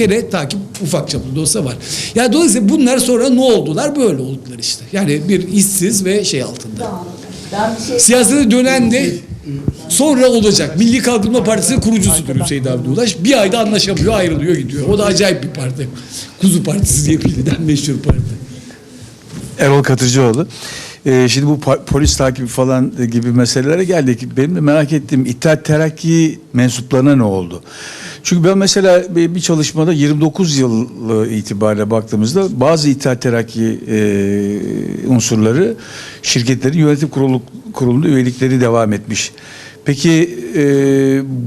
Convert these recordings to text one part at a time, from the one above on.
Gene takip ufak çaplı da olsa var. Yani dolayısıyla bunlar sonra ne oldular? Böyle oldular işte. Yani bir işsiz ve şey altında. Şey Siyasete dönen de sonra olacak. Milli Kalkınma Partisi'nin kurucusudur Hüseyin Avni Ulaş. Bir ayda anlaşamıyor, ayrılıyor, gidiyor. O da acayip bir parti. Kuzu Partisi diye bilinen meşhur parti. Erol Katırcıoğlu. Ee, şimdi bu polis takibi falan gibi meselelere geldik. Benim de merak ettiğim İttihat Terakki mensuplarına ne oldu? Çünkü ben mesela bir bir çalışmada 29 yıl itibariyle baktığımızda bazı İttihat Terakki e, unsurları şirketlerin yönetim kurulu, kurulunda üyelikleri devam etmiş. Peki e,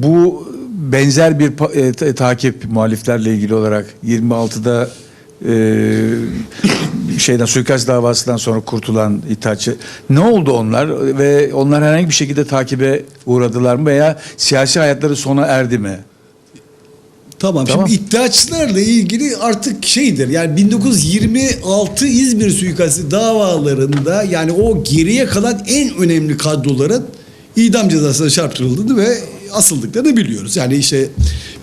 bu benzer bir e, ta- takip muhaliflerle ilgili olarak 26'da e, şeyden suikast davasından sonra kurtulan İttihatçı ne oldu onlar ve onlar herhangi bir şekilde takibe uğradılar mı veya siyasi hayatları sona erdi mi? Tamam, Tamam. şimdi iddiaçılarla ilgili artık şeydir yani 1926 İzmir suikastı davalarında yani o geriye kalan en önemli kadroların idam cezasına çarptırıldığını ve asıldıklarını biliyoruz. Yani işte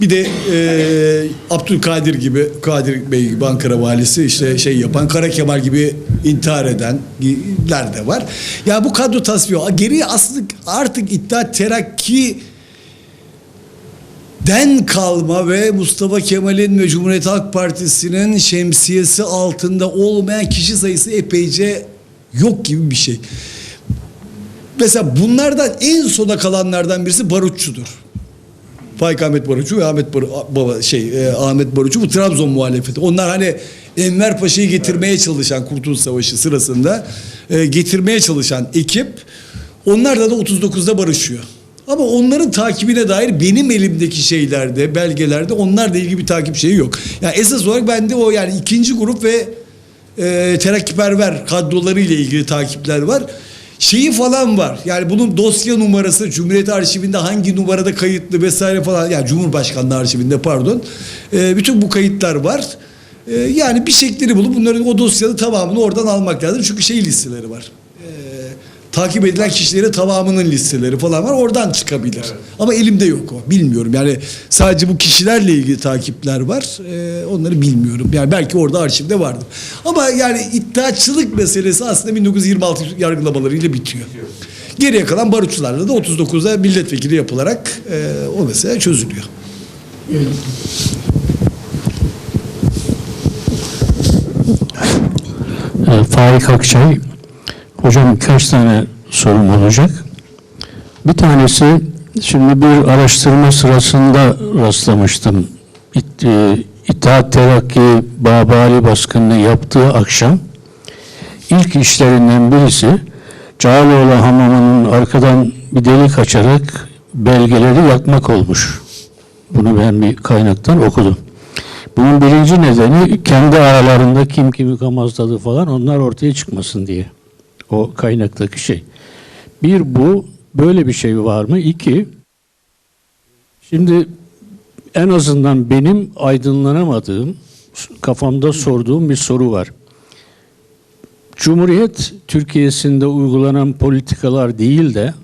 bir de e, Abdülkadir gibi Kadir Bey gibi Ankara valisi işte şey yapan Kara Kemal gibi intihar edenler de var. Ya bu kadro tasfiye geriye aslında artık iddia terakki den kalma ve Mustafa Kemal'in ve Cumhuriyet Halk Partisi'nin şemsiyesi altında olmayan kişi sayısı epeyce yok gibi bir şey. Mesela bunlardan en sona kalanlardan birisi Barutçu'dur. Faik Ahmet Barutçu ve Ahmet Bar baba şey e, Ahmet Barutçu bu Trabzon muhalefeti. Onlar hani Enver Paşa'yı getirmeye çalışan Kurtuluş Savaşı sırasında e, getirmeye çalışan ekip onlarla da 39'da barışıyor. Ama onların takibine dair benim elimdeki şeylerde, belgelerde onlarla ilgili bir takip şeyi yok. Yani esas olarak bende o yani ikinci grup ve e, terakkiperver kadroları ile ilgili takipler var. Şeyi falan var. Yani bunun dosya numarası Cumhuriyet Arşivinde hangi numarada kayıtlı vesaire falan. Yani Cumhurbaşkanlığı Arşivinde pardon. E, bütün bu kayıtlar var. E, yani bir şekilleri bulup bunların o dosyanın tamamını oradan almak lazım. Çünkü şey listeleri var. Takip edilen kişilerin tamamının listeleri falan var. Oradan çıkabilir. Ama elimde yok o. Bilmiyorum. Yani sadece bu kişilerle ilgili takipler var. Ee, onları bilmiyorum. Yani belki orada arşivde vardır. Ama yani iddiaçılık meselesi aslında 1926 yargılamalarıyla bitiyor. Geriye kalan barutçularla da 39'da milletvekili yapılarak e, o mesele çözülüyor. Ee, Faik Akçay. Hocam birkaç tane sorum olacak. Bir tanesi şimdi bir araştırma sırasında rastlamıştım. İt, e, İttihat Terakki Babali baskını yaptığı akşam ilk işlerinden birisi Cağaloğlu Hamamı'nın arkadan bir delik açarak belgeleri yakmak olmuş. Bunu ben bir kaynaktan okudum. Bunun birinci nedeni kendi aralarında kim kimi kamazladı falan onlar ortaya çıkmasın diye. O kaynaktaki şey. Bir bu böyle bir şey var mı? İki şimdi en azından benim aydınlanamadığım kafamda sorduğum bir soru var. Cumhuriyet Türkiye'sinde uygulanan politikalar değil de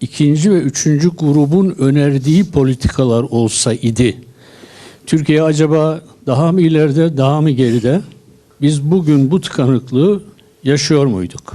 ikinci ve üçüncü grubun önerdiği politikalar olsa idi. Türkiye acaba daha mı ileride, daha mı geride? Biz bugün bu tıkanıklığı yaşıyor muyduk?